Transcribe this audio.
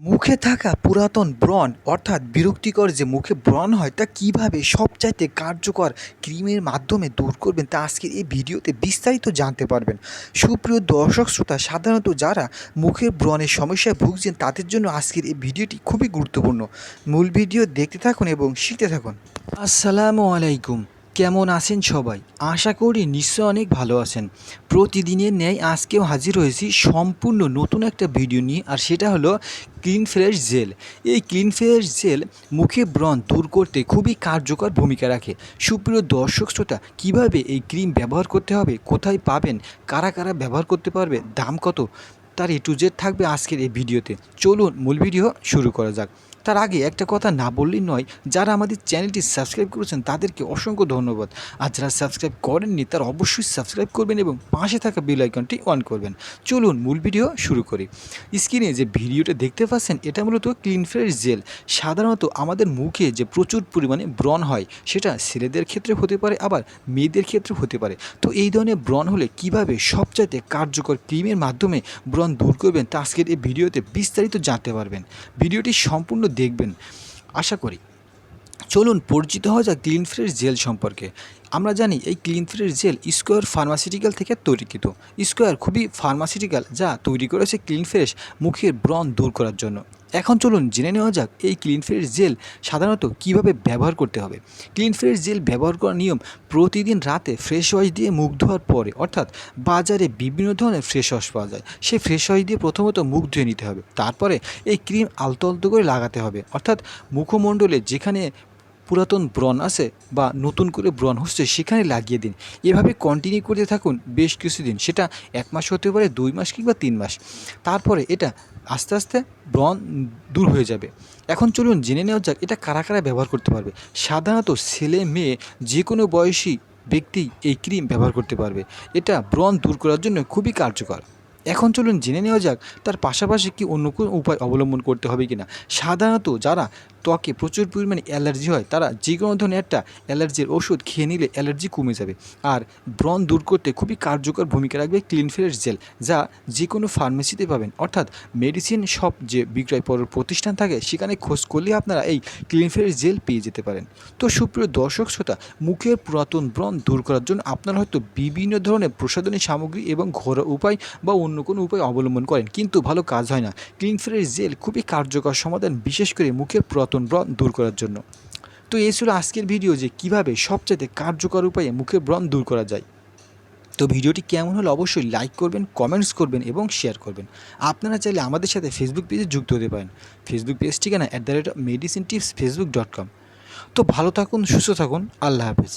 মুখে থাকা পুরাতন ব্রণ, অর্থাৎ বিরক্তিকর যে মুখে ব্রণ হয়, তা কীভাবে সবচাইতে কার্যকর ক্রিমের মাধ্যমে দূর করবেন, তা আজকের এই ভিডিওতে বিস্তারিত জানতে পারবেন। সুপ্রিয় দর্শক শ্রোতা, সাধারণত যারা মুখের ব্রণের সমস্যায় ভুগছেন, তাদের জন্য আজকের এই ভিডিওটি খুবই গুরুত্বপূর্ণ। মূল ভিডিও দেখতে থাকুন এবং শিখতে থাকুন। আসসালামু আলাইকুম। কেমন আছেন সবাই? আশা করি নিশ্চয় অনেক ভালো আছেন। প্রতিদিনের ন্যায় আজকেও হাজির হয়েছি সম্পূর্ণ নতুন একটা ভিডিও নিয়ে, আর সেটা হলো ক্লিন ফ্রেশ জেল। এই ক্লিন ফ্রেশ জেল মুখে ব্রণ দূর করতে খুবই কার্যকর ভূমিকা রাখে। সুপ্রিয় দর্শক শ্রোতা, কীভাবে এই ক্রিম ব্যবহার করতে হবে, কোথায় পাবেন, কারা কারা ব্যবহার করতে পারবে, দাম কত, তার এ টু জেড থাকবে আজকের এই ভিডিওতে। চলুন মূল ভিডিও শুরু করা যাক। তার আগে একটা কথা না বললেই নয়, যারা আমাদের চ্যানেলটি সাবস্ক্রাইব করেছেন তাদেরকে অসংখ্য ধন্যবাদ। আর যারা সাবস্ক্রাইব করেননি, তারা অবশ্যই সাবস্ক্রাইব করবেন এবং পাশে থাকা বেল আইকনটি অন করবেন। চলুন মূল ভিডিও শুরু করি। স্ক্রিনে যে ভিডিওটা দেখতে পাচ্ছেন, এটা মূলত ক্লিন ফ্রেশ জেল। সাধারণত আমাদের মুখে যে প্রচুর পরিমাণে ব্রণ হয়, সেটা ছেলেদের ক্ষেত্রে হতে পারে, আবার মেয়েদের ক্ষেত্রে হতে পারে। তো এই ধরনের ব্রণ হলে কীভাবে সবচাইতে কার্যকর ক্রিমের মাধ্যমে ব্রণ দূর করবেন, তা আজকের এই ভিডিওতে বিস্তারিত জানতে পারবেন। ভিডিওটি সম্পূর্ণ দেখবেন। আশা করি। চলুন পরিচিত হওয়া যাক ক্লিন ফ্রেশ জেল সম্পর্কে। আমরা জানি এই clean fresh gel Square pharmaceutical থেকে তৈরিকৃত স্কোয়ার খুবই ফার্মাসিউটিক্যাল যা তৈরি করেছে ক্লিন ফ্রেশ মুখের ব্রণ দূর করার জন্য। এখন চলুন জেনে নেওয়া যাক এই ক্লিন ফ্রেশ জেল সাধারণত কীভাবে ব্যবহার করতে হবে। ক্লিন ফ্রেশ জেল ব্যবহার করার নিয়ম প্রতিদিন রাতে ফ্রেশ ওয়াশ দিয়ে মুখ ধোয়ার পরে, অর্থাৎ বাজারে বিভিন্ন ধরনের ফ্রেশ ওয়াশ পাওয়া যায়। সেই ফ্রেশ ওয়াশ দিয়ে প্রথমত মুখ ধুয়ে নিতে হবে। তারপরে এই ক্রিম আলতো আলতো করে লাগাতে হবে। অর্থাৎ মুখমণ্ডলে যেখানে পুরাতন ব্রণ আছে বা নতুন করে ব্রণ হচ্ছে, সেখানে লাগিয়ে দিন। এভাবে কন্টিনিউ করতে থাকুন বেশ কিছুদিন। সেটা এক মাস হতে পারে, দুই মাস কিংবা তিন মাস। তারপরে এটা আস্তে আস্তে ব্রণ দূর হয়ে যাবে। এখন চলুন জেনে নেওয়া যাক, এটা কারা কারা ব্যবহার করতে পারবে। সাধারণত ছেলে, মেয়ে যে কোনো বয়সী ব্যক্তি এই ক্রিম ব্যবহার করতে পারবে। এটা ব্রণ দূর করার জন্য খুবই কার্যকর। এখন চলুন জেনে নেওয়া যাক, তার পাশাপাশি কি অন্য কোনো উপায় অবলম্বন করতে হবে কি না সাধারণত যারা ত্বকে প্রচুর পরিমাণে অ্যালার্জি হয়, তারা যে কোনো ধরনের একটা অ্যালার্জির ওষুধ খেয়ে নিলে অ্যালার্জি কমে যাবে। আর ব্রণ দূর করতে খুবই কার্যকর ভূমিকা রাখবে ক্লিন ফ্রেশ জেল যা যে কোনো ফার্মেসিতে পাবেন। অর্থাৎ মেডিসিন শপ যে বিক্রয় পর প্রতিষ্ঠান থাকে, সেখানে খোঁজ করলে আপনারা এই ক্লিন ফ্রেশ জেল পেয়ে যেতে পারেন। তো সুপ্রিয় দর্শক, শ্রোতা, মুখের পুরাতন ব্রণ দূর করার জন্য আপনারা হয়তো বিভিন্ন ধরনের প্রসাধনী সামগ্রী এবং ঘরোয়া উপায় বা অন্য কোনো উপায় অবলম্বন করেন, কিন্তু ভালো কাজ হয় না। ক্লিন ফ্রেশ জেল খুবই কার্যকর সমাধান, বিশেষ করে মুখের পুরাতন ব্রণ দূর করার জন্য। তো এই ছিল আজকের ভিডিও যে কীভাবে সবচেয়ে কার্যকর উপায়ে মুখের ব্রণ দূর করা যায়। তো ভিডিওটি কেমন হলে অবশ্যই লাইক করবেন, কমেন্টস করবেন এবং শেয়ার করবেন। আপনারা চাইলে আমাদের সাথে ফেসবুক পেজে যুক্ত হতে পারেন। ফেসবুক পেজ ঠিকানা at the rate medicine tips Facebook dot com তো ভালো থাকুন, সুস্থ থাকুন, আল্লাহ হাফেজ।